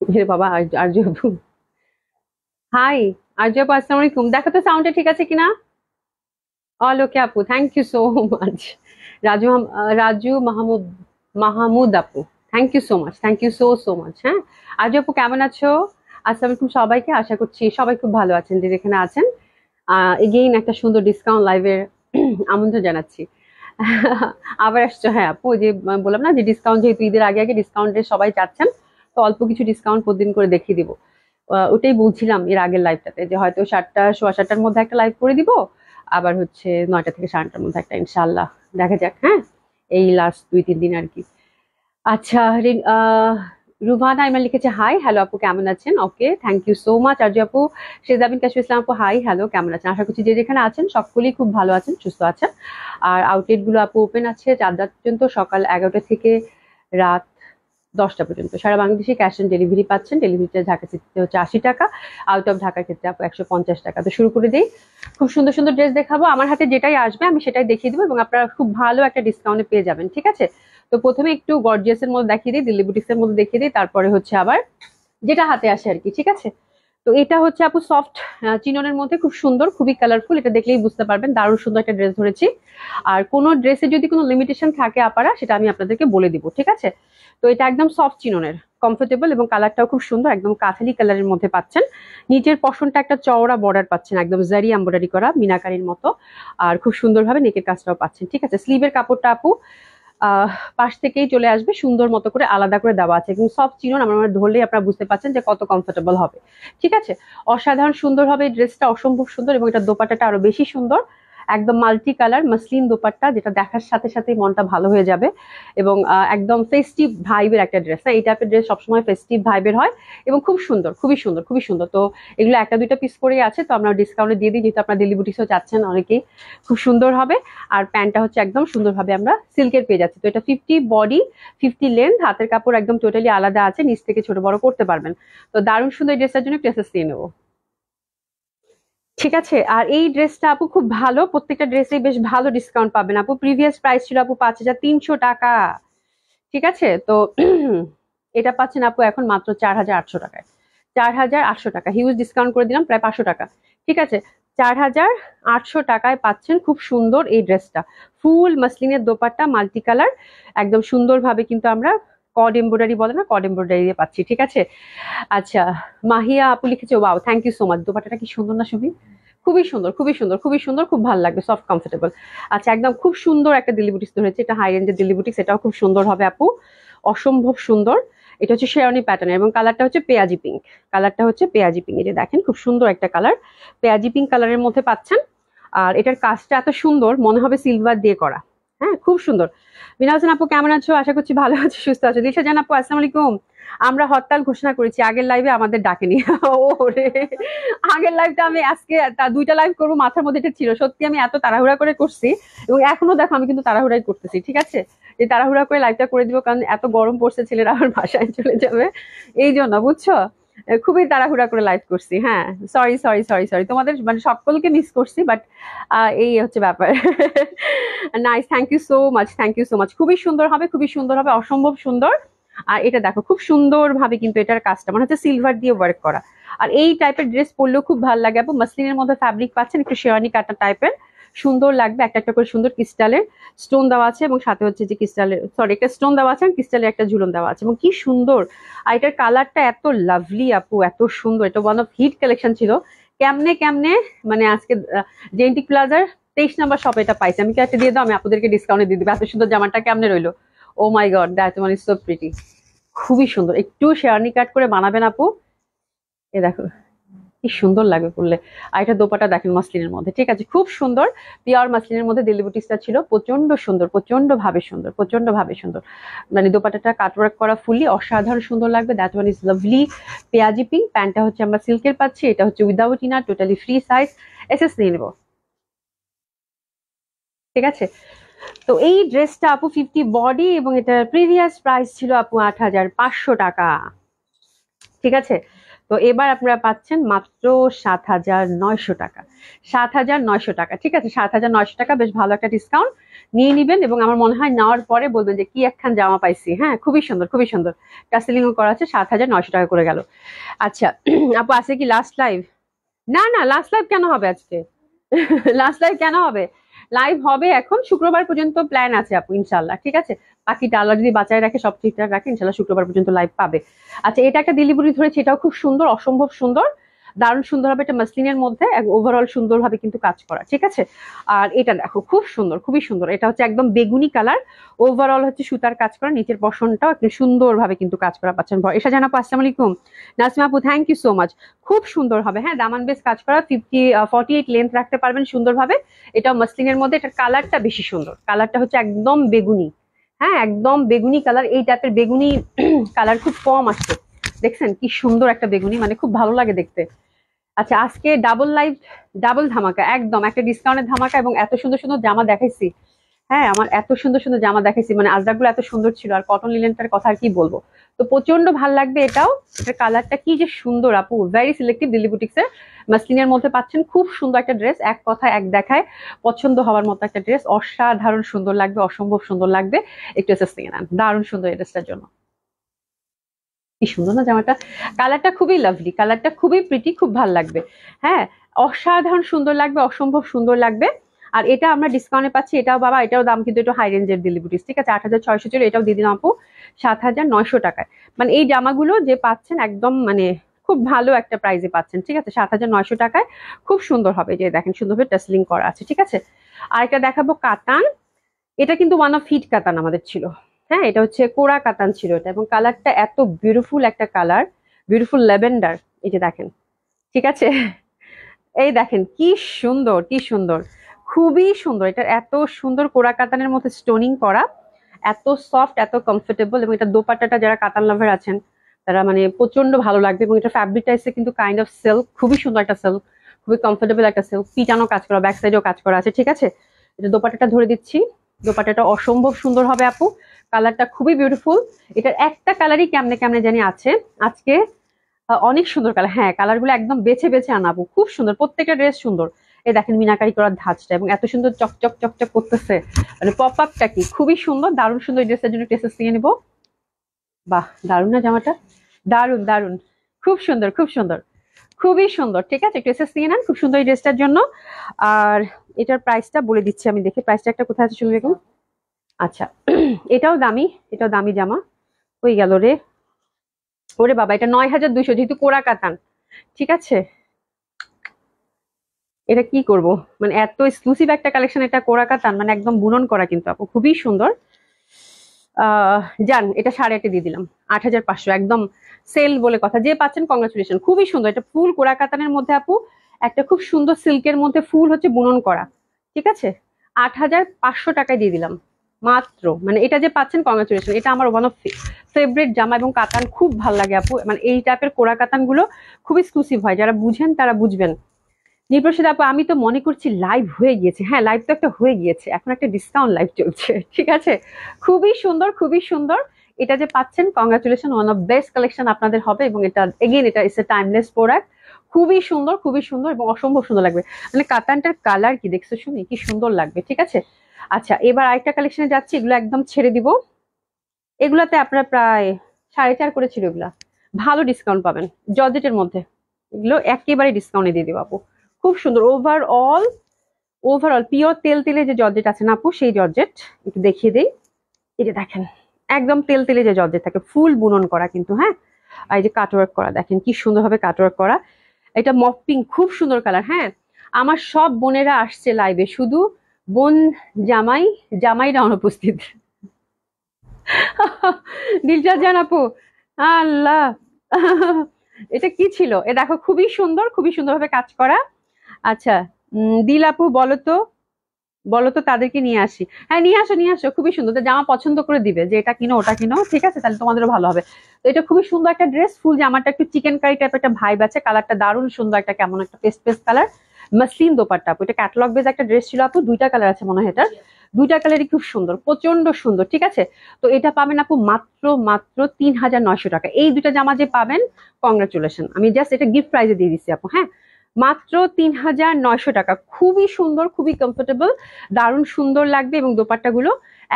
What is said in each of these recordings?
এ বাবা আর্য আর্য আপু হাই আর্য আপু আসসালামু আলাইকুম দেখো তো সাউন্ডটা ঠিক আছে কিনা অল ওকে আপু thank you so much Raju হাম- আহ, রাজু মাহমুদ মাহমুদ আপু thank you so much thank you so so much হ্যাঁ আর্য আপু কেমন আছো আসসালামু আলাইকুম সবাইকে, আশা করছি সবাই খুব ভালো আছেন, যে যেখানে আছেন। এগেইন একটা সুন্দর ডিসকাউন্ট লাইভের আমন্ত্রণ জানাচ্ছি। আবার আসছো হ্যাঁ আপু যে বললাম না যে ডিসকাউন্ট যেহেতু ঈদের আগে আগে ডিসকাউন্টে সবাই চাচ্ছেন, তো অল্প কিছু ডিসকাউন্ট প্রতিদিন করে দেখিয়ে দিব। ওটাই বলছিলাম এর আগের লাইভটাতে যে হয়তো সাতটা, সোয়া সাতটার মধ্যে একটা লাইভ করে দিব, আবার হচ্ছে নয়টা থেকে সাড়ে নটার মধ্যে একটা ইনশাল্লাহ দেখা যাক হ্যাঁ এই লাস্ট দুই, তিন দিন আর কি। আচ্ছা রুভানা ইমরান লিখেছে হাই হ্যালো আপু, কেমন আছেন? Okay thank you so much Arya আপু, শেজাবিন কাশফ ইসলাম আপু হাই হ্যালো কেমন আছেন? আশা করছি যে যেখানে আছেন, সকলেই খুব ভালো আছেন, সুস্থ আছেন। আর আউটলেটগুলো আপু ওপেন আছে চার পর্যন্ত, সকাল এগারোটা থেকে রাত দশটা পর্যন্ত। সারা বাংলাদেশে ক্যাশ অন ডেলিভারি পাচ্ছেন। ডেলিভারিটা ঢাকা সিটিতে হচ্ছে আশি টাকা আউট অফ ঢাকার ক্ষেত্রে আপু একশো পঞ্চাশ টাকা। তো শুরু করে দিই। খুব সুন্দর সুন্দর ড্রেস দেখাবো। আমার হাতে যেটাই আসবে, আমি সেটাই দেখিয়ে দেবো এবং আপনারা খুব ভালো একটা ডিসকাউন্টে পেয়ে যাবেন, ঠিক আছে? তো প্রথমে একটু গর্জিয়াসের মধ্যে দেখিয়ে দিই, দিল্লি বুটিক্সের মধ্যে দেখিয়ে দিই, তারপরে হচ্ছে আবার যেটা হাতে আসে আর কি, ঠিক আছে? তো এটা হচ্ছে আপু সফট চিননের মধ্যে খুব সুন্দর, খুবই কালারফুল এটা দেখলেই বুঝতে পারবেন, দারুণ সুন্দর একটা ড্রেস ধরেছি। আর কোনো ড্রেসে যদি কোনো লিমিটেশন থাকে আপারা, সেটা আমি আপনাদেরকে বলে দিব, ঠিক আছে? তো এটা একদম সফট চিননের কমফোর্টেবল এবং কালারটাও খুব সুন্দর, একদম কাঠালি কালারের মধ্যে পাচ্ছেন। নিচের পশনটা একটা চওড়া বর্ডার পাচ্ছেন, একদম জারি এম্ব্রয়ডারি করা, মিনাকারির মতো, আর খুব সুন্দরভাবে নেকের কাজটাও পাচ্ছেন, ঠিক আছে? স্লিভের কাপড়টা আপু পাশ থেকেই চলে আসবে, সুন্দর মতো করে আলাদা করে দেওয়া আছে। এবং সব চিনন আমরা ধরলেই আপনারা বুঝতে পারছেন যে কত কমফোর্টেবল হবে। ঠিক আছে? অসাধারণ সুন্দর হবে এই ড্রেসটা অসম্ভব সুন্দর এবং এটা দোপাটাটা আরও বেশি সুন্দর। একদম মাল্টি কালার মাসলিন দোপাট্টা, যেটা দেখার সাথে সাথে মনটা ভালো হয়ে যাবে। এবং একদম ফেস্টিভ ভাইবের একটা ড্রেস না এই টাইপের ড্রেস সবসময় ফেস্টিভ ভাইবের হয় এবং খুব সুন্দর, খুবই সুন্দর খুবই সুন্দর। তো এগুলো একটা দুইটা পিস করেই আছে, তো আমরা ডিসকাউন্টে দিয়ে দিই। যেহেতু আপনার বুটিক্সও চাচ্ছেন, অনেকেই খুব সুন্দর হবে। আর প্যান্টটা হচ্ছে একদম সুন্দরভাবে আমরা সিল্কের পেয়ে যাচ্ছি। তো এটা ফিফটি বডি ফিফটি লেন্থ হাতের কাপড় একদম টোটালি আলাদা আছে, নিচ থেকে ছোট বড় করতে পারবেন। তো দারুণ সুন্দর ড্রেসটার জন্য এসএস দিয়ে নেব। ঠিক আছে? আর এই ড্রেসটা আপু খুব ভালো। প্রত্যেকটা ড্রেসে বেশ ভালো ডিসকাউন্ট পাবেন আপু। প্রিভিয়াস প্রাইস ছিল আপু পাঁচ হাজার তিনশো টাকা। ঠিক আছে? তো এটা পাচ্ছেন আপু এখন মাত্র চার হাজার আটশো টাকায়। চার হাজার আটশো টাকা। হিউজ ডিসকাউন্ট করে দিলাম, প্রায় পাঁচশো টাকা। ঠিক আছে? চার হাজার আটশো টাকায় পাচ্ছেন খুব সুন্দর এই ড্রেসটা। ফুল মাসলিনের দোপাট্টা মাল্টি কালার একদম সুন্দরভাবে কিন্তু আমরা কড এমব্রয়ডারি বলে না কড এমব্রয়ডারি দিয়ে পাচ্ছি, ঠিক আছে? আচ্ছা মাহিয়া আপু লিখেছে wow thank you so much দোপাট্টাটা কি সুন্দর না সুবি? খুবই সুন্দর খুবই সুন্দর খুবই সুন্দর, খুব ভালো লাগবে সফট কমফোর্টেবল আচ্ছা একদম খুব সুন্দর একটা দিল্লি বুটিক্স ধরেছে এটা হাই রেঞ্জের দিল্লি বুটিক্স এটাও খুব সুন্দর হবে আপু। অসম্ভব সুন্দর, এটা হচ্ছে শেরনি প্যাটার্ন এবং কালারটা হচ্ছে পেঁয়াজি পিঙ্ক কালারটা হচ্ছে পেঁয়াজি পিঙ্ক যে দেখেন, খুব সুন্দর একটা কালার পেঁয়াজি পিঙ্ক কালারের মধ্যে পাচ্ছেন। আর এটার কাজটা এত সুন্দর, মনে হবে সিলভার দিয়ে করা। হ্যাঁ খুব সুন্দর। বিনা হোসেন আপু, কেমন আছো? আশা করছি ভালো আছো, সুস্থ আছো। দিশা জান আপু, আসসালামু আলাইকুম। আমরা হরতাল ঘোষণা করেছি, আগের লাইভে আমাদের ডাকেনি। ওরে, আগের লাইভটা আমি আজকে দুইটা লাইভ করব, মাথার মধ্যে এটা ছিল। সত্যি আমি এত তাড়াহুড়া করে করছি, এবং এখনও দেখো আমি কিন্তু তাড়াহুড়াই করতেছি, ঠিক আছে? যে তাড়াহুড়া করে লাইভটা করে দিব, কারণ এত গরম পড়ছে, ছেলেরা আমার বাসায় চলে যাবে। এই জন্য, বুঝছ? খুবই তাড়াহুড়া করে লাইভ করছি হ্যাঁ। সরি সরি সরি সরি তোমাদের মানে সকলকে মিস করছি বাট এই হচ্ছে ব্যাপার। Nice thank you so much thank you so much খুবই সুন্দর হবে, খুবই সুন্দর হবে, অসম্ভব সুন্দর। আর এটা দেখো, খুব সুন্দর ভাবে কিন্তু এটার কাজটা মানে হচ্ছে সিলভার দিয়ে ওয়ার্ক করা। আর এই টাইপের ড্রেস পরলেও খুব ভালো লাগে। আপু মাসলিনের মধ্যে ফ্যাব্রিক পাচ্ছেন, একটু শেরানি কাটা টাইপের সুন্দর লাগবে, একটা একটা করে সুন্দর ক্রিস্টালের স্টোন দেওয়া আছে এবং সাথে হচ্ছে যে ক্রিস্টালের সরি একটা স্টোন দেওয়া আছে ক্রিস্টালের একটা ঝুলন দেওয়া আছে এবং কি সুন্দর। আর এটার কালারটা এত লাভলি আপু, এত সুন্দর, এটা ওয়ান অফ হিট কালেকশন ছিল। কেমনে কেমনে? মানে আজকে জেন্টিক প্লাজার তেইশ নাম্বার শপে এটা পাইছি। আমি কি একটা দিয়ে দাও? আমি আপনাদেরকে ডিসকাউন্টে দিয়ে দিবো। এত সুন্দর জামাটা কেমনে রইল? ও my God that is so pretty খুবই সুন্দর। একটু শেয়ারনি কাট করে বানাবেন আপু। এ দেখো। কি সুন্দর লাগবে করলে। আর এটা দোপাটা দেখেন মাসলিনের মধ্যে, ঠিক আছে? খুব সুন্দর। পিওর মাসলিনের মধ্যে দিল্লি বুটিক্সটা ছিল প্রচণ্ড সুন্দর প্রচণ্ড ভাবে সুন্দর প্রচণ্ড ভাবে সুন্দর। মানে দোপাটাটা কাটওয়ার্ক করা ফুললি অসাধারণ সুন্দর লাগবে। দ্যাট ওয়ান ইজ লাভলি পেঁয়াজি পিঙ্ক, প্যান্টটা হচ্ছে আমরা সিল্কের পাচ্ছি, এটা হচ্ছে without inner totally free size S S নিয়ে নেব। ঠিক আছে? তো এই ড্রেসটা আপু ফিফটি বডি এবং এটার প্রিভিয়াস প্রাইস ছিল আপু আট হাজার পাঁচশো টাকা। ঠিক আছে? তো এবার আপনারা পাচ্ছেন মাত্র সাত হাজার নয়শো টাকা। সাত হাজার নয়শো টাকা, ঠিক আছে? সাত হাজার নয়শো টাকা, বেশ ভালো একটা ডিসকাউন্ট নিয়ে নিবেন এবং আমার মনে হয় নেওয়ার পরে বলবেন যে কি একখান জামা পাইছি। হ্যাঁ খুবই সুন্দর খুবই সুন্দর। টাসেলিংও করা আছে, সাত হাজার নয়শো টাকা করে গেল। আচ্ছা আপু, আছে কি লাস্ট লাইভ না না লাস্ট লাইভ কেন হবে আজকে? লাস্ট লাইভ কেন হবে? লাইভ হবে এখন, শুক্রবার পর্যন্ত প্ল্যান আছে আপু ইনশাল্লাহ ঠিক আছে? বাকিটা আল্লাহ যদি বাঁচায় রাখে, সব ঠিকঠাক রাখে, ইনশাল্লাহ শুক্রবার পর্যন্ত লাইভ পাবে। আচ্ছা এটা একটা ডেলিভারি ধরেছে, এটাও খুব সুন্দর, অসম্ভব সুন্দর, দারুণ সুন্দর হবে, এটা মাসলিনের মধ্যে ওভারঅল সুন্দরভাবে কিন্তু কাজ করা, ঠিক আছে? আর এটা দেখো, খুব সুন্দর, খুবই সুন্দর, এটা হচ্ছে একদম বেগুনি কালার ওভারঅল হচ্ছে সুতার কাজ করা, নিচের পশনটাও একদম সুন্দরভাবে কিন্তু কাজ করা পাচ্ছেন এসা জানাপু, আসসালামু আলাইকুম। নাসিমা আপু থ্যাংক ইউ সো মাচ খুব সুন্দর হবে হ্যাঁ দামান বেস কাজ করা ফিফটি ফর্টি এইট লেন্থ রাখতে পারবেন সুন্দরভাবে, এটাও মাসলিনের মধ্যে, এটার কালারটা বেশি সুন্দর কালারটা হচ্ছে একদম বেগুনি। হ্যাঁ একদম বেগুনি কালার এই টাইপের বেগুনি কালার খুব কম আসছে। দেখছেন কি সুন্দর একটা বেগুনি মানে খুব ভালো লাগে দেখতে। আচ্ছা আজকে ডাবল লাইভ ডাবল ধামাকা, একদম একটা ডিসকাউন্টের ধামাকা এবং এত সুন্দর সুন্দর জামা দেখাইছি। হ্যাঁ আমার এত সুন্দর সুন্দর জামা দেখাইছি মানে আজরাকগুলো এত সুন্দর ছিল, আর কটন লিলেনটার কথা আর কি বলব? তো প্রচণ্ড ভালো লাগবে এটাও, এটার কালারটা কি যে সুন্দর আপু ভেরি সিলেক্টিভ দিল্লি বুটিক্সের মাসলিনের মধ্যে পাচ্ছেন খুব সুন্দর একটা ড্রেস এক কথা এক দেখায়, পছন্দ হওয়ার মতো একটা ড্রেস অসাধারণ সুন্দর লাগবে, অসম্ভব সুন্দর লাগবে, একটু এসে নিয়ে নেন, দারুণ সুন্দর এই ড্রেসটার জন্য। কি সুন্দর না জামাটা? কালারটা খুবই লাভলি কালারটা খুবই প্রিটি খুব ভালো লাগবে। হ্যাঁ অসাধারণ সুন্দর লাগবে, অসম্ভব সুন্দর লাগবে। আর এটা আমরা ডিসকাউন্টে পাচ্ছি, এটাও বাবা, এটাও দাম কিন্তু একটু হাই রেঞ্জের ডেলিভারিস ঠিক আছে? আট হাজার ছয়শো ছিল এটাও দিয়ে দিলাম আপু, সাত হাজার নয়শো টাকায়। মানে এই জামাগুলো যে পাচ্ছেন একদম মানে খুব ভালো একটা প্রাইজে পাচ্ছেন, ঠিক আছে? সাত হাজার নয়শো টাকায় খুব সুন্দর হবে যে দেখেন সুন্দরভাবে টাসলিং করা আছে, ঠিক আছে? আর একটা দেখাবো কাতান, এটা কিন্তু ওয়ান অফ ফিট কাতান আমাদের ছিল হ্যাঁ? এটা হচ্ছে কোরা কাতান ছিল এটা, এবং কালারটা এত বিউটিফুল একটা কালার বিউটিফুল ল্যাভেন্ডার এই যে দেখেন, ঠিক আছে? এই দেখেন, কি সুন্দর কি সুন্দর। খুবই সুন্দর। এটা এত সুন্দর কোরা কাতানের মধ্যে স্টোনিং করা, এত সফট এত কমফোর্টেবল এবং এটা দোপাট্টাটা যারা কাতান লাভার আছেন, তারা মানে প্রচণ্ড ভালো লাগবে এবং এটা ফ্যাব্রিকটা এসে কিন্তু কাইন্ড অফ সিল্ক খুবই সুন্দর একটা সেল খুবই কমফোর্টেবল একটা সিল্ক পিটানো কাজ করা ব্যাক সাইডেও কাজ করা আছে, ঠিক আছে? এটা দোপাট্টাটা ধরে দিচ্ছি। দোপাট্টাটা অসম্ভব সুন্দর হবে আপু। কালারটা খুবই বিউটিফুল এটার একটা কালারই কেমনে কেমনে জানি আছে। আজকে অনেক সুন্দর কালার হ্যাঁ কালারগুলো একদম বেছে বেছে আনাবো। খুব সুন্দর। প্রত্যেকটা ড্রেস সুন্দর। এই দেখেন মিনাকারি করার ধাঁচটা এবং এত সুন্দর চকচক চকচক করতেছে। মানে পপ আপটা কি? খুবই সুন্দর, দারুণ সুন্দর এই ড্রেসের জন্য টেসেস নিয়ে নিবো। বাহ, দারুণ না জামাটা? দারুণ দারুণ। খুব সুন্দর খুব সুন্দর। খুবই সুন্দর, ঠিক আছে? ড্রেসেস নিয়ে নেন, খুব সুন্দর এই ড্রেসটার জন্য। আর এটার প্রাইসটা বলে দিচ্ছি আমি দেখি প্রাইসটা একটা কোথায় আছে শুনে দেখুন আচ্ছা এটাও দামি এটাও দামি জামা। হয়ে গেল রে। ওরে বাবা, এটা নয় হাজার দুইশো, যেহেতু কোরা কাতান ঠিক আছে? এটা কি করব? মানে এত এক্সক্লুসিভ একটা কালেকশন এটা কোরা কাতান মানে একদম বুনন করা কিন্তু আপু। খুবই সুন্দর। যান এটা সাড়ে আটে দিয়ে দিলাম। আট হাজার পাঁচশো, একদম সেল বলে কথা। যে পাচ্ছেন কংগ্রাচুলেশন খুবই সুন্দর। এটা ফুল কোরা কাতানের মধ্যে আপু, একটা খুব সুন্দর সিল্কের মধ্যে ফুল হচ্ছে বুনন করা। ঠিক আছে? আট হাজার পাঁচশো টাকায় দিয়ে দিলাম। মাত্র। মানে এটা যে পাচ্ছেন কংগ্রাচুলেশন এটা আমার ওয়ান অফ ফেভারিট জামা এবং কাতান। খুব ভালো লাগে আপু। মানে এই টাইপের কোরা কাতানগুলো খুব এক্সক্লুসিভ হয়। যারা বুঝেন, তারা বুঝবেন। নিপ্রসাদ আপু, আমি তো মনে করছি লাইভ হয়ে গিয়েছে। হ্যাঁ লাইভ তো একটা হয়ে গিয়েছে। এখন একটা ডিসকাউন্ট লাইভ চলছে, ঠিক আছে? খুবই সুন্দর খুবই সুন্দর। এটা যে পাচ্ছেন congratulation one of best collection আপনাদের হবে এবং এটা এগেন এটা ইস এ টাইমলেস প্রোডাক্ট খুবই সুন্দর খুবই সুন্দর এবং অসম্ভব সুন্দর লাগবে। মানে কাতানটার কালার কি দেখছ শুনি? কি সুন্দর লাগবে, ঠিক আছে? আচ্ছা এবার আরেকটা কালেকশনে যাচ্ছি, এগুলো একদম ছেড়ে দিব। এগুলাতে আপনারা প্রায় সাড়ে চার করে ছিল এগুলা। ভালো ডিসকাউন্ট পাবেন, জর্জেটের মধ্যে। এগুলো একেবারে ডিসকাউন্টে দিয়ে দেবো আপু। খুব সুন্দর। ওভারঅল ওভারঅল পিওর তেল তেলে যে জর্জেট আছে না আপু, সেই জর্জেট একটু দেখিয়ে দিই। এটা দেখেন, একদম তেল তেলে যে জর্জেট থাকে, ফুল বুনন করা কিন্তু হ্যাঁ? আর এই যে কাটওয়ার্ক করা, দেখেন কি সুন্দরভাবে কাটওয়ার্ক করা। এটা মপিং খুব সুন্দর কালার হ্যাঁ? আমার সব বোনেরা আসছে লাইভে শুধু বোন জামাই জামাইরা অনুপস্থিত দিলচাঁদ জান আপু, আল্লাহ। এটা কি ছিল? এ দেখো, খুবই সুন্দর, খুবই সুন্দরভাবে কাজ করা। আচ্ছা দিল আপু বলো তো বলো তো তাদেরকে নিয়ে আসি। হ্যাঁ নিয়ে আসো নিয়ে আসো, খুবই সুন্দর। জামা পছন্দ করে দিবে, যে এটা কিনো, ওটা কিনো, ঠিক আছে, তাহলে তোমাদেরও ভালো হবে। তো এটা খুবই সুন্দর একটা ড্রেস ফুল জামাটা একটু চিকেন কারি টাইপ একটা ভাইব আছে কালারটা দারুণ সুন্দর একটা, কেমন একটা পেস্ট পেস্ট কালার মাসলিন দোপারটা আপু, এটা ক্যাটালগ বেজ একটা ড্রেস ছিল আপু, দুইটা কালার আছে মনে হয় এটা দুইটা কালারই খুব সুন্দর প্রচণ্ড সুন্দর, ঠিক আছে? তো এটা পাবেন আপু মাত্র মাত্র তিন হাজার নয়শো টাকা। এই দুইটা জামা যে পাবেন কংগ্রাচুলেশন আমি জাস্ট এটা গিফট প্রাইজে দিয়ে দিচ্ছি আপু হ্যাঁ? মাত্র তিন হাজার নয়শো টাকা। খুবই সুন্দর, খুবই কমফোর্টেবল দারুণ সুন্দর লাগবে এবং দোপাট্টাগুলো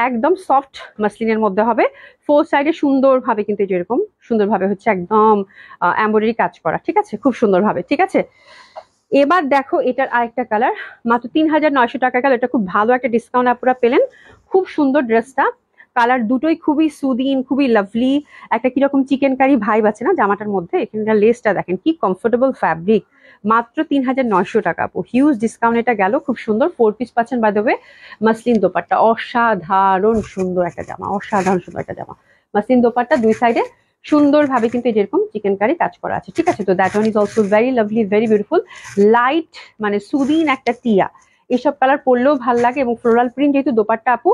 একদম সফট মাসলিনের মধ্যে হবে। ফোর সাইডে সুন্দরভাবে কিন্তু যেরকম, সুন্দরভাবে হচ্ছে একদম এম্বয়ডারি কাজ করা, ঠিক আছে? খুব সুন্দরভাবে, ঠিক আছে? এবার দেখো এটার আরেকটা কালার মাত্র তিন হাজার নয়শো টাকা কালার এটা খুব ভালো একটা ডিসকাউন্ট আপনারা পেলেন। খুব সুন্দর ড্রেসটা কালার দুটোই খুবই সুদিন খুবই লাভলি একটা কীরকম চিকেন কারি ভাইব আছে না জামাটার মধ্যে? এখানকার লেসটা দেখেন, কি কমফোর্টেবল ফ্যাব্রিক মাত্র তিন হাজার নয়শো টাকা আপু। হিউজ ডিসকাউন্ট এটা গেল, খুব সুন্দর। ফোর পিস পাচ্ছেন বাই দেবে মাসলিন দোপাট্টা। অসাধারণ সুন্দর একটা জামা, অসাধারণ সুন্দর একটা জামা। মাসলিন দোপাট্টা দুই সাইডে সুন্দরভাবে কিন্তু যেরকম চিকেন কারি কাজ করা আছে। ঠিক আছে, তো that one is also very lovely very beautiful light মানে সুদিন একটা টিয়া। এসব কালার পরলেও ভালো লাগে এবং ফ্লোরাল প্রিন্ট যেহেতু দোপাট্টা আপু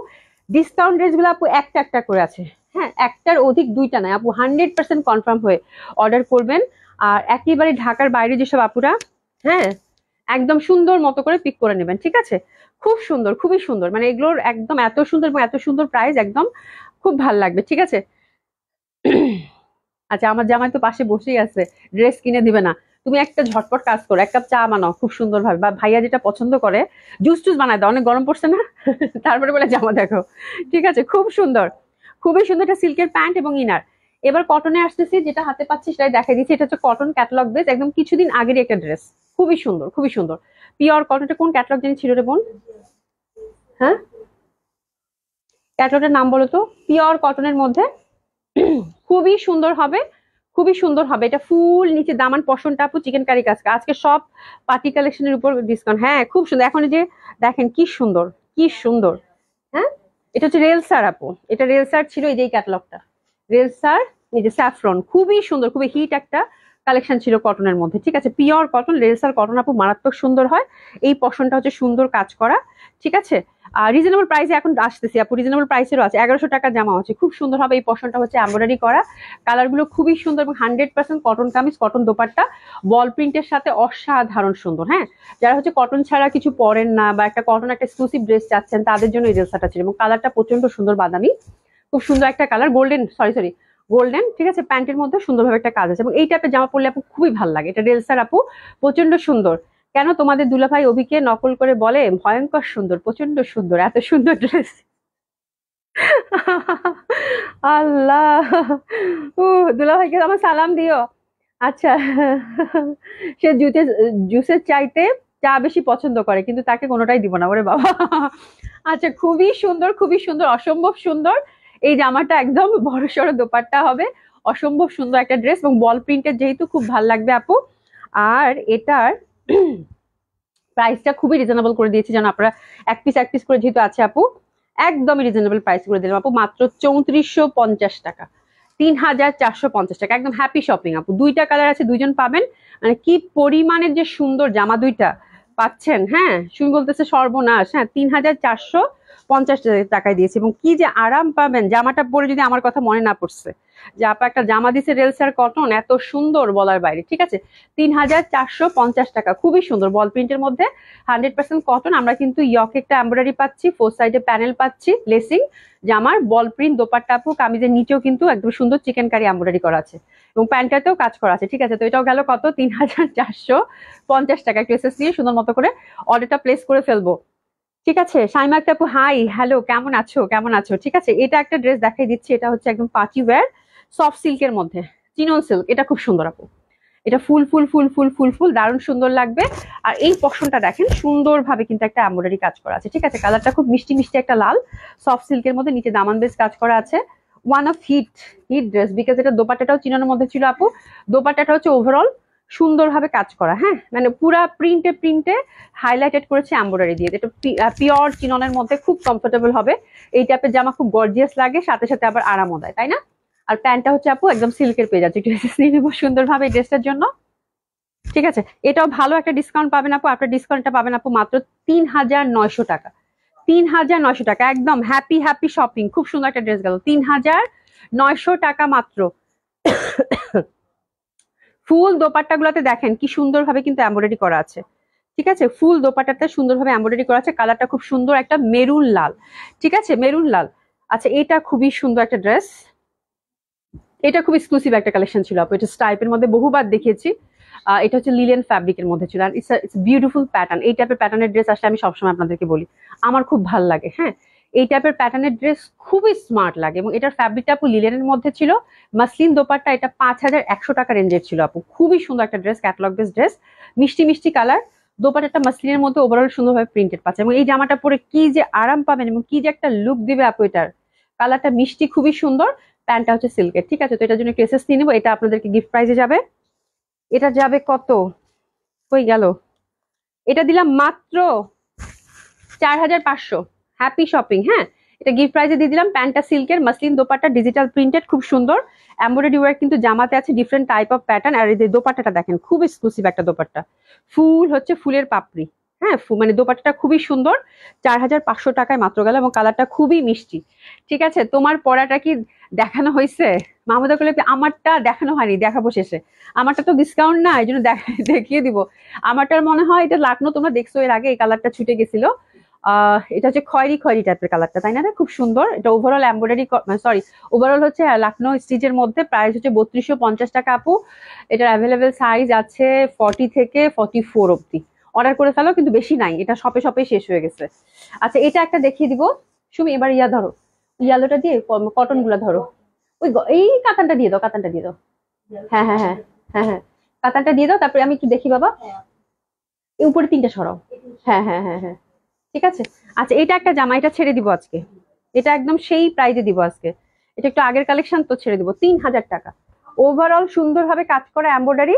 ডিসকাউন্ট ড্রেসগুলো আপু একটা একটা করে আছে। হ্যাঁ। একটার অধিক দুইটা নয় আপু হান্ড্রেড পার্সেন্ট কনফার্ম হয়ে অর্ডার করবেন। আর একেবারে ঢাকার বাইরে যেসব আপুরা হ্যাঁ একদম সুন্দর মতো করে পিক করে নেবেন ঠিক আছে? খুব সুন্দর খুবই সুন্দর। মানে এগুলোর একদম এত সুন্দর এবং এত সুন্দর প্রাইস একদম খুব ভালো লাগবে ঠিক আছে? আচ্ছা আমার জামাই তো পাশে বসেই আছে ড্রেস কিনে দিবে না। তুমি একটা ঝটপট কাজ করো, এক কাপ চা বানাও খুব সুন্দর ভাবে বা ভাইয়া যেটা পছন্দ করে, জুস টুস বানায় দাও, অনেক গরম পড়ছে না? তারপরে বলে, জামা দেখো। ঠিক আছে, খুব সুন্দর। খুবই সুন্দর একটা সিল্কের প্যান্ট এবং ইনার। এবার কটনে আসতেছি, যেটা হাতে পাচ্ছি সেটাই দেখা দিচ্ছি। এটা হচ্ছে কটন ক্যাটালগ বেস একদম কিছুদিন আগেরই একটা ড্রেস খুবই সুন্দর খুবই সুন্দর। পিওর কটনটা কোন ক্যাটালগ জানি ছিল রে বোন? হ্যাঁ? ক্যাটালগের নাম বলো তো। পিওর কটনের মধ্যে খুবই সুন্দর হবে। খুবই সুন্দর হবে। এটা ফুল নিচে দামান পশনটা আপু চিকেন কারি কাজ আজকে সব পার্টি কালেকশনের উপর ডিসকাউন্ট হ্যাঁ খুব সুন্দর। এখন যে দেখেন কি সুন্দর কি সুন্দর। হ্যাঁ? এটা হচ্ছে রেলসার আপু। এটা রেলসার ছিল এই যে ক্যাটালগটা রেলসার এই যে স্যাফরন খুবই সুন্দর, খুবই হিট একটা কালেকশন ছিল কটনের মধ্যে। ঠিক আছে? পিওর কটন রেলসার কটন আপু মারাত্মক সুন্দর হয়। এই পশনটা হচ্ছে সুন্দর কাজ করা। ঠিক আছে? আর রিজনেবল প্রাইসে এখন আসতেছি। আপু রিজনেবল প্রাইসেরও আছে। এগারোশো টাকার জামা আছে। খুব সুন্দর হবে এই পশনটা হচ্ছে এমব্রয়ডারি করা। কালারগুলো খুবই সুন্দর এবং hundred percent cotton kameez cotton dupatta. Ball প্রিন্টের সাথে অসাধারণ সুন্দর হ্যাঁ? যারা হচ্ছে কটন ছাড়া কিছু পরেন না বা একটা কটন একটা এক্সক্লুসিভ ড্রেস চাচ্ছেন, তাদের জন্য এই ড্রেসটা ছিল। এবং কালারটা প্রচণ্ড সুন্দর বাদামি। খুব সুন্দর একটা colour golden sorry sorry golden ঠিক আছে? প্যান্টের মধ্যে সুন্দরভাবে একটা কাজ আছে। এবং এই টাইপের জামা পরলে আপু খুবই ভালো লাগে। এটা রেলসার আপু প্রচণ্ড সুন্দর। কেন তোমাদের দুলাভাই অভিকে নকল করে বলে? ভয়ঙ্কর সুন্দর প্রচণ্ড সুন্দর, এত সুন্দর ড্রেস আল্লাহ। ও দুলাভাইকে আমার সালাম দিও। আচ্ছা সে জুতে, জুসের চাইতে চা বেশি পছন্দ করে, কিন্তু তাকে কোনোটাই দিব না, ওরে বাবা। আচ্ছা খুবই সুন্দর খুবই সুন্দর, অসম্ভব সুন্দর। এই জামাটা একদম বড় সড়ো দোপাট্টা হবে। অসম্ভব সুন্দর একটা ড্রেস এবং বল প্রিন্টের যেহেতু খুব ভালো লাগবে আপু। আর এটার প্রাইসটা খুবই রিজনেবল করে দিয়েছি যেন আপনারা এক পিস এক পিস করে যেহেতু আছে আপু, একদমই রিজনেবল প্রাইস করে দিলাম আপু, মাত্র চৌত্রিশশো পঞ্চাশ টাকা। তিন হাজার চারশো পঞ্চাশ টাকা, একদম হ্যাপি শপিং আপু। দুইটা কালার আছে, দুইজন পাবেন। মানে কি পরিমাণের যে সুন্দর জামা দুইটা পাচ্ছেন হ্যাঁ? শুনি বলতেছে সর্বনাশ হ্যাঁ তিন হাজার চারশো পঞ্চাশ টাকায় দিয়েছি। এবং কি যে আরাম পাবেন, জামাটা পরে যদি আমার কথা মনে না পড়ছে। যে আপা একটা জামা দিছে রেলসার কটন, এত সুন্দর বলার বাইরে, ঠিক আছে? তিন হাজার চারশো পঞ্চাশ টাকা, খুবই সুন্দর বল প্রিন্টের মধ্যে হান্ড্রেড পার্সেন্ট কটন আমরা কিন্তু ইয়ক একটা এম্ব্রয়ডারি পাচ্ছি ফোর সাইডে প্যানেল পাচ্ছি লেসিং জামার বল প্রিন্ট দোপাট্টা আপু কামিজের নিচেও কিন্তু একদম সুন্দর চিকেন কারি এমব্রয়ডারি করা আছে এবং প্যান্টটাতেও কাজ করা আছে, ঠিক আছে? তো এটাও গেল কত? তিন হাজার চারশো পঞ্চাশ টাকা এসএস দিয়ে সুন্দর মতো করে অর্ডারটা প্লেস করে ফেলব, ঠিক আছে? সাইমা আপু হাই হ্যালো কেমন আছো? কেমন আছো? ঠিক আছে? এটা একটা ড্রেস দেখাই দিচ্ছি, এটা হচ্ছে একদম পার্টি ওয়্যার সফট সিল্কের মধ্যে। চিনন সিল্ক, এটা খুব সুন্দর আপু। এটা ফুল ফুল ফুল ফুল ফুল ফুল, দারুণ সুন্দর লাগবে। আর এই পশনটা দেখেন, সুন্দরভাবে কিন্তু একটা এমব্রয়ডারি কাজ করা আছে। ঠিক আছে কালারটা খুব মিষ্টি মিষ্টি একটা লাল। সফট সিল্কের মধ্যে নিচে দামান বেস কাজ করা আছে। One of hit hit dress because এটা দোপাট্টাটাও চিনানোর মধ্যে ছিল আপু। দোপাট্টাটা হচ্ছে ওভারঅল সুন্দরভাবে কাজ করা হ্যাঁ? মানে পুরা প্রিন্টে প্রিন্টে হাইলাইটেড করেছে এম্ব্রয়ডারি দিয়ে। এটা পিওর চিননের মধ্যে খুব কমফোর্টেবল হবে। এই টাইপের জামা খুব গর্জিয়াস লাগে, সাথে সাথে আবার আরামও দেয়, তাই না? আর প্যান্টটা হচ্ছে আপু একদম সিল্কের পেয়ে যাচ্ছে। ড্রেসেস নিয়ে নেব সুন্দরভাবে এই ড্রেসটার জন্য। ঠিক আছে? এটাও ভালো একটা ডিসকাউন্ট পাবেন আপু। আপনার ডিসকাউন্টটা পাবেন আপু মাত্র তিন হাজার নয়শো টাকা। তিন হাজার নয়শো টাকা। একদম হ্যাপি হ্যাপি শপিং খুব সুন্দর একটা ড্রেস গেল। তিন হাজার নয়শো টাকা মাত্র। ফুল দোপাট্টা গুলোতে দেখেন কি সুন্দরভাবে কিন্তু এমব্রয়ডারি করা আছে। ঠিক আছে? ফুল দোপাটাতে সুন্দরভাবে এমব্রয়ডারি করা আছে। কালারটা খুব সুন্দর একটা মেরুন লাল। ঠিক আছে? মেরুন লাল। আচ্ছা এটা খুবই সুন্দর একটা ড্রেস এটা খুব এক্সক্লুসিভ একটা কালেকশন ছিল আপু। এটা স্টাইপের মধ্যে বহুবার দেখিয়েছি। এটা হচ্ছে লিলিয়ান ফ্যাব্রিকের মধ্যে ছিল। আর ইটস ইটস বিউটিফুল প্যাটার্ন এই টাইপের প্যাটার্নের ড্রেস আসলে আমি সবসময় আপনাদেরকে বলি। আমার খুব ভালো লাগে হ্যাঁ? এই টাইপের প্যাটার্নের ড্রেস খুবই স্মার্ট লাগে এবং এটার ফ্যাব্রিকটা আপু লিলিয়ানের মধ্যে ছিল। মাসলিন দোপাট্টা এটা পাঁচ হাজার একশো টাকা রেঞ্জের ছিল আপু। খুবই সুন্দর একটা ড্রেস ক্যাটালগ বেস ড্রেস মিষ্টি মিষ্টি কালার দোপাট্টাটা মাসলিনের মধ্যে ওভারঅল সুন্দরভাবে প্রিন্টেড পাচ্ছে এবং এই জামাটা পরে কি যে আরাম পাবেন এবং কি যে একটা লুক দিবে আপু এটার। কালারটা মিষ্টি, খুবই সুন্দর। প্যান্টটা হচ্ছে সিল্কের, ঠিক আছে? তো এটার জন্য কেসেস নিয়ে নেব, এটা আপনাদেরকে গিফট প্রাইজে যাবে। এটা যাবে কত? কই গেল। এটা দিলাম মাত্র চার হাজার পাঁচশো। হ্যাপি শপিং হ্যাঁ? এটা গিফট প্রাইজে দিয়ে দিলাম প্যান্টটা সিল্কের, মাসলিন দোপাট্টা ডিজিটাল প্রিন্টেড খুব সুন্দর। এমব্রয়ডারি ওয়ার্ক কিন্তু জামাতে আছে ডিফারেন্ট টাইপ অফ প্যাটার্ন আর এই যে দেখেন, খুব এক্সক্লুসিভ একটা দোপাট্টা। ফুল হচ্ছে ফুলের পাপড়ি। হ্যাঁ মানে দোপাট্টাটা খুবই সুন্দর। চার হাজার পাঁচশো টাকায় মাত্র গেল এবং কালারটা খুবই মিষ্টি। ঠিক আছে, তোমার পড়াটা কি দেখানো হয়েছে? মাহমুদা করলে আমারটা দেখানো হয়নি, দেখাবো শেষে। আমারটা তো ডিসকাউন্ট না, এই জন্য দেখিয়ে দিব। আমারটার মনে হয় এটা লাকনো, তোমরা দেখছ এর আগে এই কালারটা ছুটে গেছিল। এটা হচ্ছে খয়েরি খয়েরি টাইপের কালারটা তাই না? খুব সুন্দর। এটা ওভারঅল এমব্রয়ডারি সরি ওভারঅল হচ্ছে লাকনো স্টিচের মধ্যে প্রাইস হচ্ছে বত্রিশশো পঞ্চাশ টাকা, আপু। এটার অ্যাভেলেবেল সাইজ আছে ফর্টি থেকে ফর্টি ফোর অব্দি অর্ডার করে ফেলো, কিন্তু বেশি নাই। এটা শপে শপে শেষ হয়ে গেছে। আচ্ছা এটা একটা দেখিয়ে দিব। সুমি, এবার ইয়া ধরো। ইয়ালোটা দিয়ে কটনগুলা ধরো। ওই এই কাতানটা দিয়ে দাও, কাতানটা দিয়ে দাও। হ্যাঁ হ্যাঁ হ্যাঁ হ্যাঁ হ্যাঁ। কাতানটা দিয়ে দাও, তারপরে আমি একটু দেখি বাবা। উপরে তিনটা সরাও। হ্যাঁ হ্যাঁ হ্যাঁ হ্যাঁ। ঠিক আছে? আচ্ছা এটা একটা জামা, এটা ছেড়ে দিব আজকে। এটা একদম সেই প্রাইজে দিব আজকে। এটা একটু আগের কালেকশন তো ছেড়ে দিব। তিন হাজার টাকা। ওভারঅল সুন্দরভাবে কাজ করা এম্ব্রয়ডারি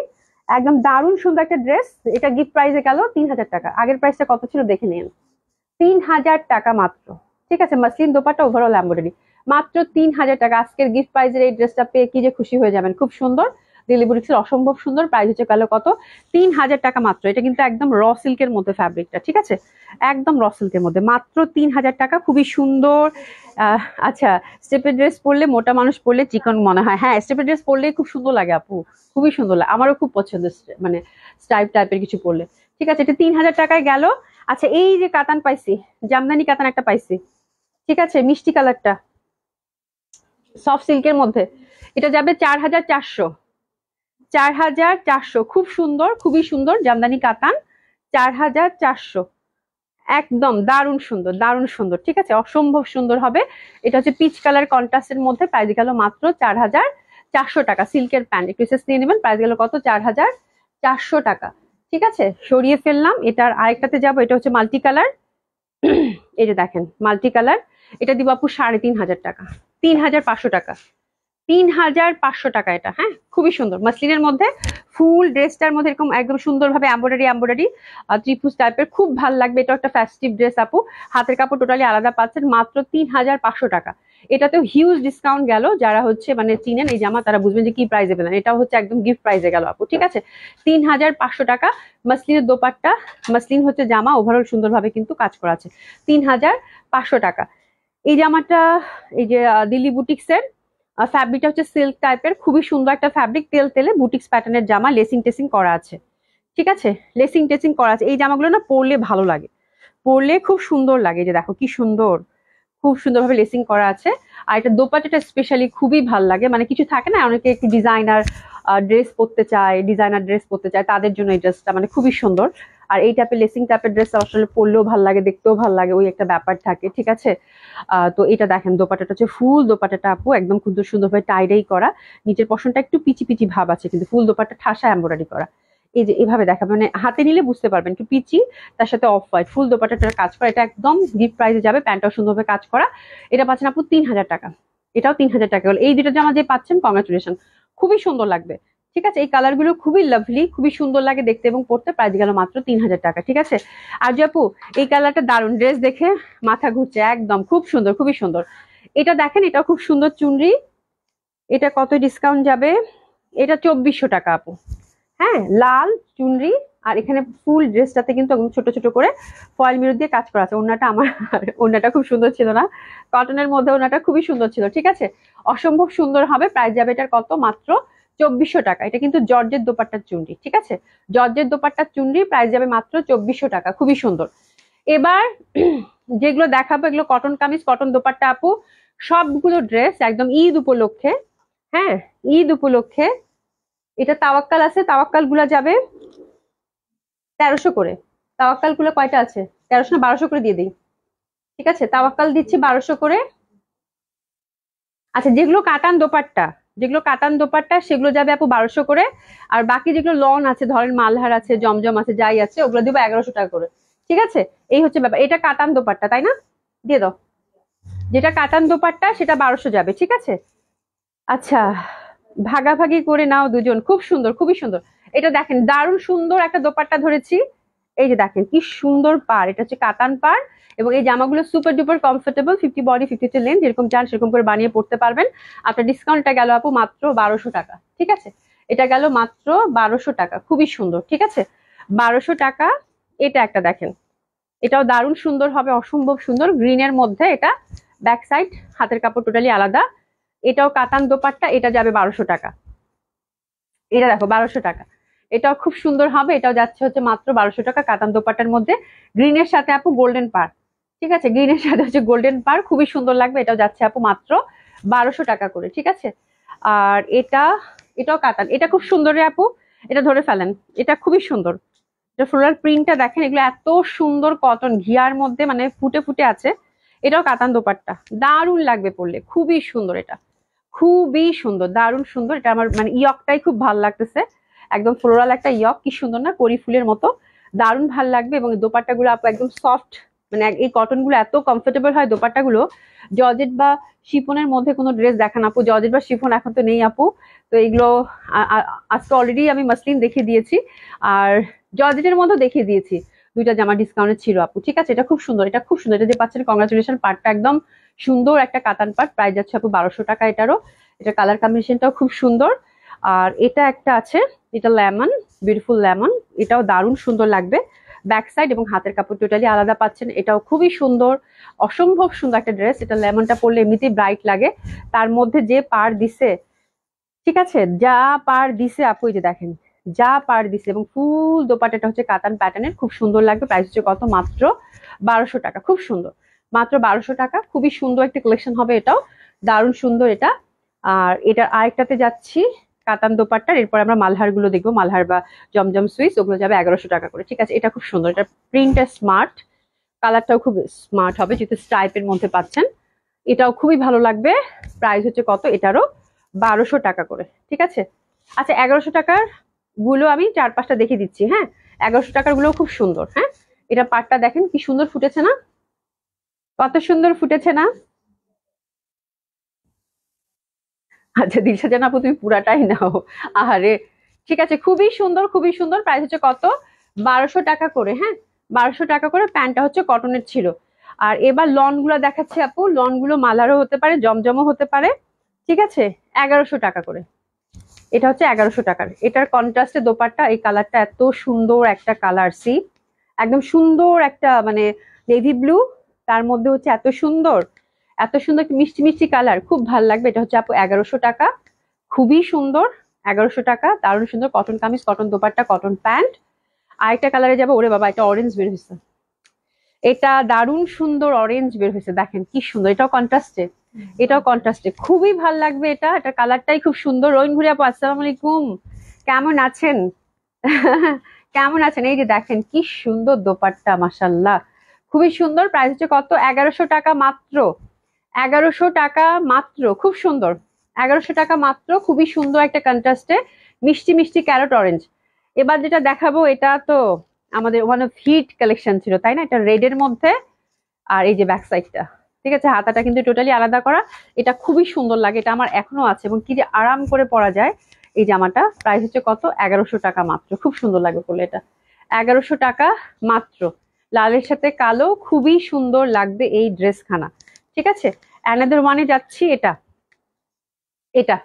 একদম দারুণ সুন্দর একটা ড্রেস এটা গিফট প্রাইজে গেল তিন হাজার টাকা। আগের প্রাইসটা কত ছিল দেখে নিন। তিন হাজার টাকা মাত্র। ঠিক আছে, মাসলিন দোপাটা ওভারঅল এম্ব্রয়ডারি মাত্র তিন হাজার টাকা। আজকের গিফট প্রাইজের এই ড্রেসটা পেয়ে কি যে খুশি হয়ে যাবেন। খুব সুন্দর। দিল্লি বুটিক্সের অসম্ভব সুন্দর। প্রাইস হচ্ছে গেল কত? তিন হাজার টাকা মাত্র। এটা কিন্তু একদম র সিল্কের মধ্যে ফ্যাব্রিকটা ঠিক আছে? একদম র সিল্কের মধ্যে। মাত্র তিন হাজার টাকা। খুবই সুন্দর। আচ্ছা স্টেপের ড্রেস পরলে মোটা মানুষ পরলে চিকন মনে হয়। হ্যাঁ স্টেপের ড্রেস পরলে খুব সুন্দর লাগে আপু। খুবই সুন্দর লাগে। আমারও খুব পছন্দ মানে স্টাইপ টাইপের কিছু পরলে। ঠিক আছে, এটা তিন হাজার টাকায় গেল। আচ্ছা এই যে কাতান পাইছি, জামদানি কাতান একটা পাইছি, ঠিক আছে? মিষ্টি কালারটা সফট সিল্কের মধ্যে। এটা যাবে চার হাজার চারশো। চার হাজার চারশো। খুব সুন্দর, খুবই সুন্দর, জামদানি কাতান। চার হাজার চারশো। একদম দারুণ সুন্দর দারুণ সুন্দর, ঠিক আছে? অসম্ভব সুন্দর হবে। এটা হচ্ছে পিচ কালার কন্ট্রাস্টের মধ্যে প্রাইস গেল মাত্র চার হাজার চারশো টাকা। সিল্কের প্যান্ট একটু এসেস নিয়ে নেবেন প্রাইস গেল কত? চার হাজার চারশো টাকা। ঠিক আছে? সরিয়ে ফেললাম, এটার আরেকটাতে যাব, এটা হচ্ছে মাল্টি কালার এই যে দেখেন মাল্টি কালার এটা দিব আপু সাড়ে তিন হাজার টাকা, তিন হাজার পাঁচশো টাকা। তিন হাজার পাঁচশো টাকা এটা হ্যাঁ? খুবই সুন্দর। মাসলিনের মধ্যে ফুল ড্রেসটার মধ্যে এরকম একদম সুন্দরভাবে এম্বয়ডারি এম্বয়ডারি ত্রিপুস টাইপের খুব ভালো লাগবে। এটা একটা ফেস্টিভ ড্রেস আপু। হাতের কাপড় টোটালি আলাদা পাচ্ছেন, মাত্র তিন হাজার পাঁচশো টাকা। এটাতেও হিউজ ডিসকাউন্ট গেল। যারা হচ্ছে মানে চিনেন এই জামা, তারা বুঝবেন যে কি প্রাইসে পেলেন এটাও হচ্ছে একদম গিফট প্রাইজে গেল, আপু, ঠিক আছে? তিন হাজার পাঁচশো টাকা মাসলিনের দোপাট্টা। মাসলিন হচ্ছে জামা ওভারঅল সুন্দরভাবে কিন্তু কাজ করা আছে। তিন হাজার পাঁচশো টাকা। এই জামাটা, এই যে দিল্লি বুটিক্সের ফ্যাব্রিকটা হচ্ছে সিল্ক টাইপের খুবই সুন্দর একটা ফ্যাব্রিক তেল তেলে বুটিক্স প্যাটার্নের জামা লেসিং টেসিং করা আছে। ঠিক আছে? লেসিং টেসিং করা আছে। এই জামাগুলো না পরলে ভালো লাগে। পরলে খুব সুন্দর লাগে যে দেখো কি সুন্দর। খুব সুন্দরভাবে লেসিং করা আছে। আর এটা দোপাটাটা স্পেশালি খুবই ভালো লাগে। মানে কিছু থাকে না, অনেকে একটু ডিজাইনার ড্রেস পরতে চায় ডিজাইনার ড্রেস পরতে চায়, তাদের জন্য এই ড্রেসটা মানে খুবই সুন্দর। আর এই টাইপের লেসিং টাইপের ড্রেস আসলে পরলেও ভালো লাগে, দেখতেও ভালো লাগে, ওই একটা ব্যাপার থাকে, ঠিক আছে? তো এটা দেখেন দোপাটাটা হচ্ছে ফুল দোপাটাটা আপু, একদম খুব সুন্দরভাবে টাইডাই করা। নিচের পশনটা একটু পিচি পিচি ভাব আছে, কিন্তু ফুল দোপাটা ঠাসা এম্বয়ডারি করা। এই যে এভাবে দেখা মানে হাতে নিলে বুঝতে পারবেন একটু পিচি, তার সাথে অফ হোয়াইট ফুল দোপাটাটার কাজ করা, এটা একদম গিফট প্রাইসে যাবে, প্যান্টটাও সুন্দরভাবে কাজ করা। এটা পাচ্ছেন আপু তিন হাজার টাকা। এটাও তিন হাজার টাকা। হলো এই দুটো জামা যে পাচ্ছেন কংগ্রাচুলেশন খুবই সুন্দর লাগবে। ঠিক আছে? এই কালারগুলো খুবই লাভলি খুবই সুন্দর লাগে দেখতে এবং পড়তে। প্রাইস গেল মাত্র তিন হাজার টাকা, ঠিক আছে? আর আপু, এই কালারটা দারুণ। ড্রেস দেখে মাথা ঘুরছে একদম, খুব সুন্দর, খুবই সুন্দর। এটা দেখেন এটা খুব সুন্দর চুনরি। এটা কত ডিসকাউন্ট যাবে? এটা চব্বিশশো টাকা আপু। হ্যাঁ লাল চুনরি আর এখানে ফুল ড্রেসটাতে কিন্তু একদম ছোট ছোট করে ফয়েল মিরর দিয়ে কাজ করা আছে। ওনাটা আমার ওনাটা খুব সুন্দর ছিল না। কটনের মধ্যে ওনাটা খুবই সুন্দর ছিল, ঠিক আছে? অসম্ভব সুন্দর হবে, প্রাইস যাবে এটার কত? মাত্র চব্বিশশো টাকা। এটা কিন্তু জর্জের দোপাট্টার চুনরি, ঠিক আছে? জর্জের দোপাট্টার চুনরি প্রাইস যাবে মাত্র চব্বিশশো টাকা, খুবই সুন্দর। এবার যেগুলো দেখাবো, এগুলো কটন কামিজ কটন দোপাট্টা আপু, সবগুলো ড্রেস একদম ঈদ উপলক্ষে হ্যাঁ? ঈদ উপলক্ষে, এটা তাওয়াক্কাল আছে তাওয়াক্কালগুলা যাবে তেরোশো করে। তাওয়াক্কালগুলো কয়টা আছে? তেরোশো না বারোশো করে দিয়ে দিই। ঠিক আছে? তাওয়াক্কাল দিচ্ছি বারোশো করে। আচ্ছা যেগুলো কাটান দোপাট্টা যেগুলো কাটান দোপাট্টা, সেগুলো যাবে আপু বারোশো করে। আর বাকি যেগুলো লন আছে, ধরেন মালহার আছে, জমজম আছে, যাই আছে, ওগুলো দিব এগারোশো টাকা করে। ঠিক আছে? এই হচ্ছে ব্যাপার। এটা কাটান দোপাট্টা, তাই না? দিয়ে দাও। যেটা কাটান দোপাট্টা, সেটা বারোশো যাবে, ঠিক আছে? আচ্ছা ভাগাভাগি করে নাও দুজন। খুব সুন্দর, খুবই সুন্দর। এটা দেখেন, দারুণ সুন্দর একটা দোপাট্টা ধরেছি। এই যে দেখেন, কি সুন্দর পার এটা হচ্ছে কাতান পার এবং এই জামাগুলো super duper comfortable fifty body fifty two length যেরকম চান সেরকম করে বানিয়ে পড়তে পারবেন। আপনার ডিসকাউন্টটা গেল আপু মাত্র বারোশো টাকা, ঠিক আছে? এটা গেল মাত্র বারোশো টাকা, খুবই সুন্দর, ঠিক আছে? বারোশো টাকা, এটা একটা দেখেন। এটাও দারুণ সুন্দর হবে, অসম্ভব সুন্দর। গ্রিনের মধ্যে এটা ব্যাক সাইড হাতের কাপড় টোটালি আলাদা। এটাও কাতান দোপাট্টা, এটা যাবে বারোশো টাকা। এটা দেখো, বারোশো টাকা। এটাও খুব সুন্দর হবে, এটাও যাচ্ছে হচ্ছে মাত্র বারোশো টাকা কাতান দোপাট্টার মধ্যে। গ্রিনের সাথে আপু গোল্ডেন পার ঠিক আছে? গ্রিনের সাথে হচ্ছে গোল্ডেন পার খুবই সুন্দর লাগবে, এটাও যাচ্ছে আপু মাত্র বারোশো টাকা করে, ঠিক আছে? আর এটা, এটাও কাতান, এটা খুব সুন্দর রে আপু, এটা ধরে ফেলেন, এটা খুবই সুন্দর। এটা ফ্লোরাল প্রিন্টটা দেখেন, এগুলো এত সুন্দর কটন ঘিয়ার মধ্যে মানে ফুটে ফুটে আছে, এটাও কাতান দোপাট্টা, দারুণ লাগবে পড়লে খুবই সুন্দর এটা, খুবই সুন্দর, দারুণ সুন্দর, এটা আমার মানে ইয়কটাই খুব ভালো লাগতেছে, একদম ফ্লোরাল একটা ইয়ক, কি সুন্দর না, করি ফুলের মতো, দারুণ ভালো লাগবে এবং দোপাট্টা গুলো আপু একদম সফট মানে এই কটনগুলো এত কমফোর্টেবল হয় দোপাট্টা গুলো জর্জেট বা শিফনের মধ্যে কোনো ড্রেস দেখান আপু? জর্জেট বা শিফন এখন তো নেই আপু। তো এগুলো আজকে অলরেডি আমি মাসলিন দেখিয়ে দিয়েছি। আর জর্জেটের মধ্যে দেখিয়ে দিয়েছি। দুইটা জামা ডিসকাউন্টে ছিল আপু, ঠিক আছে? এটা খুব সুন্দর, এটা খুব সুন্দর। এটা যে পাচ্ছেন কংগ্রাচুলেশন পার্টটা একদম সুন্দর একটা কাতান পার্ট প্রাইস যাচ্ছে আপু বারোশো টাকা এটারও। এটা কালার কম্বিনেশনটাও খুব সুন্দর। আর এটা একটা আছে, এটা লেমন বিউটিফুল লেমন এটাও দারুণ সুন্দর লাগবে। ব্যাক সাইড এবং হাতের কাপড় টোটালি আলাদা পাচ্ছেন। এটাও খুবই সুন্দর, অসম্ভব সুন্দর একটা ড্রেস এটা লেমনটা পরলে এমনিতেই ব্রাইট লাগে। তার মধ্যে যে পার দিছে, ঠিক আছে? যা পার দিছে, আপু, এই যে দেখেন, যা পার দিছে এবং ফুল দোপাটাটা হচ্ছে কাতান প্যাটার্নের খুব সুন্দর লাগবে। প্রাইস হচ্ছে কত? মাত্র বারোশো টাকা। খুব সুন্দর। মাত্র বারোশো টাকা। খুবই সুন্দর একটা কালেকশন হবে এটাও। দারুণ সুন্দর এটা। আর এটার আরেকটাতে যাচ্ছি। কাতান দোপাট্টার, এরপর আমরা মালহারগুলো দেখব। মালহার বা জমজম সুইস, ওগুলো যাবে এগারোশো টাকা করে। ঠিক আছে, এটা খুব সুন্দর। এটা প্রিন্টটা স্মার্ট, কালারটাও খুব স্মার্ট হবে, যেহেতু স্টাইপের মধ্যে পাচ্ছেন। এটাও খুবই ভালো লাগবে। প্রাইস হচ্ছে কত? এটারও বারোশো টাকা করে। ঠিক আছে? আচ্ছা এগারোশো টাকারগুলো আমি চার পাঁচটা দেখে দিচ্ছি হ্যাঁ? এগারোশো টাকারগুলো খুব সুন্দর হ্যাঁ? এটা পাটটা দেখেন, কি সুন্দর ফুটেছে না? কত সুন্দর ফুটেছে না? আচ্ছা দিলশা জান আপু, তুমি পুরাটাই নাও। আহারে, ঠিক আছে, খুবই সুন্দর খুবই সুন্দর। প্রাইস হচ্ছে কত? বারোশো টাকা করে হ্যাঁ? বারোশো টাকা করে প্যান্টটা হচ্ছে কটনের ছিল। আর এবার লনগুলো দেখাচ্ছে আপু। লনগুলো মালারও হতে পারে, জমজমও হতে পারে। ঠিক আছে? এগারোশো টাকা করে। এটা হচ্ছে এগারোশো টাকার। এটার কন্ট্রাস্টে দোপারটা এই কালারটা এত সুন্দর একটা কালার সি একদম সুন্দর একটা মানে নেভি ব্লু তার মধ্যে হচ্ছে এত সুন্দর। এত সুন্দর মিষ্টি মিষ্টি কালার, খুব ভালো লাগবে। এটা হচ্ছে আপু এগারোশো টাকা। খুবই সুন্দর, এগারোশো টাকা। দারুণ সুন্দর cotton kameez cotton dupatta cotton pant আরেকটা কালারে যাবে, ওরে বাবা, এটা অরেঞ্জ বের হয়েছে এটা দারুণ সুন্দর অরেঞ্জ বের হয়েছে দেখেন কি সুন্দর, এটাও কন্ট্রাস্টে এটাও কন্ট্রাস্টে খুবই ভালো লাগবে এটা। এটা কালারটাই খুব সুন্দর। রোহিন ঘুরে আপু, আসসালামু আলাইকুম। কেমন আছেন? কেমন আছেন? এই যে দেখেন কি সুন্দর দোপাট্টা মাসাল্লাহ খুবই সুন্দর। প্রাইস হচ্ছে কত? এগারোশো টাকা মাত্র। এগারোশো টাকা মাত্র, খুব সুন্দর। এগারোশো টাকা মাত্র, খুবই সুন্দর একটা কন্ট্রাস্টে মিষ্টি মিষ্টি ক্যারট অরেঞ্জ এবার যেটা দেখাবো, এটা তো আমাদের ওয়ান অফ হিট কালেকশন ছিল, তাই না? এটা রেডের মধ্যে, আর এই যে ব্যাক সাইডটা ঠিক আছে, হাতাটা কিন্তু টোটালি আলাদা করা। এটা খুবই সুন্দর লাগে, এটা আমার এখনও আছে, এবং কি যে আরাম করে পরা যায়, এই জামাটা। প্রাইস হচ্ছে কত? এগারোশো টাকা মাত্র, খুব সুন্দর লাগে বলে এটা। এগারোশো টাকা মাত্র। লালের সাথে কালো, খুবই সুন্দর লাগবে এই ড্রেসখানা ঠিক আছে? অ্যানাদের ওয়ানে যাচ্ছি, এটা। এটা।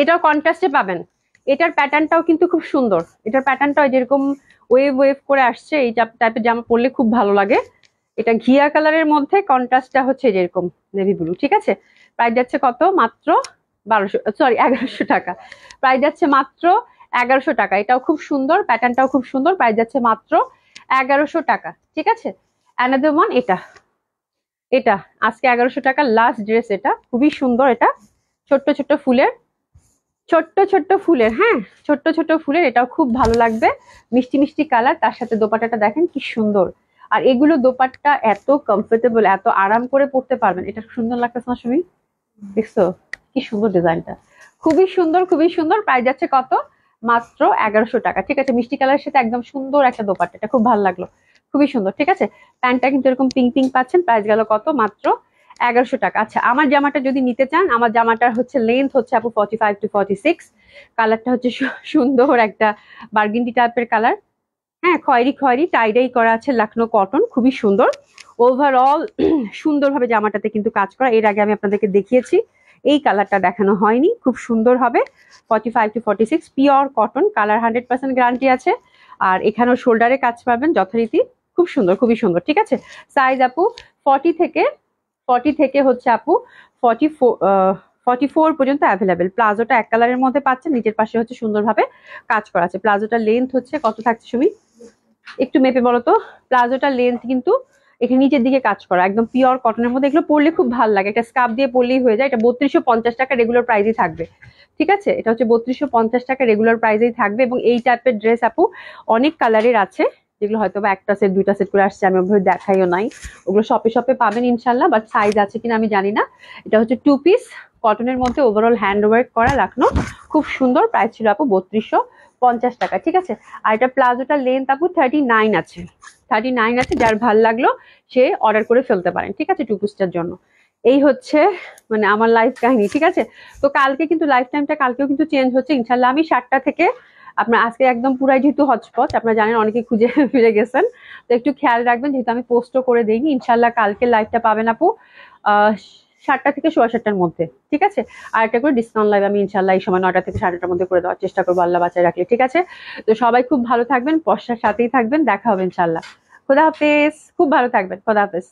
এটাও কন্ট্রাস্টে পাবেন। এটার প্যাটার্নটাও কিন্তু খুব সুন্দর। এটার প্যাটার্নটাও যেরকম ওয়েভ ওয়েভ করে আসছে, এই টাইপের জামা পরলে খুব ভালো লাগে। এটা ঘিয়া কালারের মধ্যে কন্ট্রাস্টটা হচ্ছে যেরকম নেভি ব্লু ঠিক আছে? প্রাইস যাচ্ছে কত? মাত্র বারোশো সরি এগারোশো টাকা। প্রাইস যাচ্ছে মাত্র এগারোশো টাকা। এটাও খুব সুন্দর প্যাটার্নটাও খুব সুন্দর। প্রাইস যাচ্ছে মাত্র এগারোশো টাকা, ঠিক আছে? অ্যানাদার ওয়ান এটা। এটা, আজকে এগারোশো টাকা লাস্ট ড্রেস এটা, খুবই সুন্দর এটা, ছোট্ট ছোট্ট ফুলের, ছোট্ট ছোট্ট ফুলের হ্যাঁ ছোট্ট ছোট্ট ফুলের, এটাও খুব ভালো লাগবে, মিষ্টি মিষ্টি কালার, তার সাথে দোপাটাটা দেখেন কি সুন্দর। আর এগুলো দোপাট্টা এত কমফোর্টেবল এত আরাম করে পড়তে পারবেন, এটা সুন্দর লাগতেছে না সুমি? দেখছ? কি সুন্দর ডিজাইনটা। খুবই সুন্দর খুবই সুন্দর প্রাইস যাচ্ছে কত? মাত্র এগারোশো টাকা, ঠিক আছে, মিষ্টি কালারের সাথে একদম সুন্দর একটা দোপাট্টা, এটা খুব ভালো লাগল। খুবই সুন্দর, ঠিক আছে? প্যান্টটা কিন্তু এরকম পিঙ্ক পিঙ্ক পাচ্ছেন প্রাইস গেল কত? মাত্র এগারোশো টাকা। আচ্ছা আমার জামাটা যদি নিতে চান, আমার জামাটার হচ্ছে লেন্থ হচ্ছে আপু forty five to forty six কালারটা হচ্ছে সুন্দর একটা বার্গিন্ডি টাইপের কালার হ্যাঁ খয়েরি খয়েরি টাইডাই করা আছে লাখনো কটন খুবই সুন্দর। ওভারঅল সুন্দরভাবে জামাটাতে কিন্তু কাজ করা। এর আগে আমি আপনাদেরকে দেখিয়েছি, এই কালারটা দেখানো হয়নি। খুব সুন্দর হবে forty five to forty six pure cotton colour hundred percent guarantee আছে। আর এখানেও শোল্ডারে কাজ পাবেন, যথারীতি। খুব সুন্দর, খুবই সুন্দর। ঠিক আছে? সাইজ আপু ফর্টি থেকে ফর্টি থেকে হচ্ছে আপু ফর্টি ফোর ফর্টি ফোর পর্যন্ত অ্যাভেলেবেল প্লাজোটা এক কালারের মধ্যে পাচ্ছেন, নিচের পাশে হচ্ছে সুন্দরভাবে কাজ করা আছে। প্লাজোটার লেন্থ হচ্ছে কত থাকছে সুমি? একটু মেপে বলো তো। প্লাজোটার লেন্থ কিন্তু এখানে নিচের দিকে কাজ করা, একদম পিওর কটনের মধ্যে। এগুলো পরলে খুব ভালো লাগে। একটা স্কার্ফ দিয়ে পরলেই হয়ে যায়। এটা বত্রিশশো পঞ্চাশ টাকা রেগুলার প্রাইসই থাকবে। ঠিক আছে? এটা হচ্ছে বত্রিশশো পঞ্চাশ টাকা রেগুলার প্রাইসেই থাকবে। এবং এই টাইপের ড্রেস আপু, অনেক কালারের আছে। যেগুলো হয়তো বা একটা সেট দুইটা সেট করে আসছে, আমি ওভাবে দেখাইও নাই। ওগুলো শপে শপে পাবেন ইনশাল্লাহ বাট সাইজ আছে কিনা আমি জানি না। এটা হচ্ছে টু পিস কটনের মধ্যে ওভারঅল হ্যান্ড ওয়ার্ক করা লাখনো খুব সুন্দর প্রাইস ছিল আপু বত্রিশশো পঞ্চাশ টাকা, ঠিক আছে? আর এটা প্লাজোটার লেন্থ আপু থার্টি নাইন আছে। থার্টি নাইন আছে, যার ভালো লাগল সে অর্ডার করে ফেলতে পারেন, ঠিক আছে টু পিসটার জন্য। এই হচ্ছে মানে আমার লাইফ কাহিনী, ঠিক আছে? তো কালকে কিন্তু লাইফ টাইমটা কালকেও কিন্তু চেঞ্জ হচ্ছে। ইনশাল্লাহ আমি সাতটা থেকে আপনার আজকে একদম পুরাই যেহেতু হটস্পট আপনারা জানেন অনেকে খুঁজে ফিরে গেছেন। তো একটু খেয়াল রাখবেন, যেহেতু আমি পোস্টও করে দিইনি ইনশাল্লাহ কালকে লাইভটা পাবেন আপু সাতটা থেকে সোয়া সাতটার মধ্যে, ঠিক আছে? আর একটা করে ডিসকাউন্ট লাইভ আমি ইনশাল্লাহ এই সময় নয়টা থেকে সাড়েটার মধ্যে করে দেওয়ার চেষ্টা করব, আল্লাহ বাঁচায় রাখলে, ঠিক আছে? তো সবাই খুব ভালো থাকবেন পশ্চার সাথেই থাকবেন, দেখা হবে ইনশাল্লাহ খোদা হাফেজ, খুব ভালো থাকবেন, খোদা হাফেজ।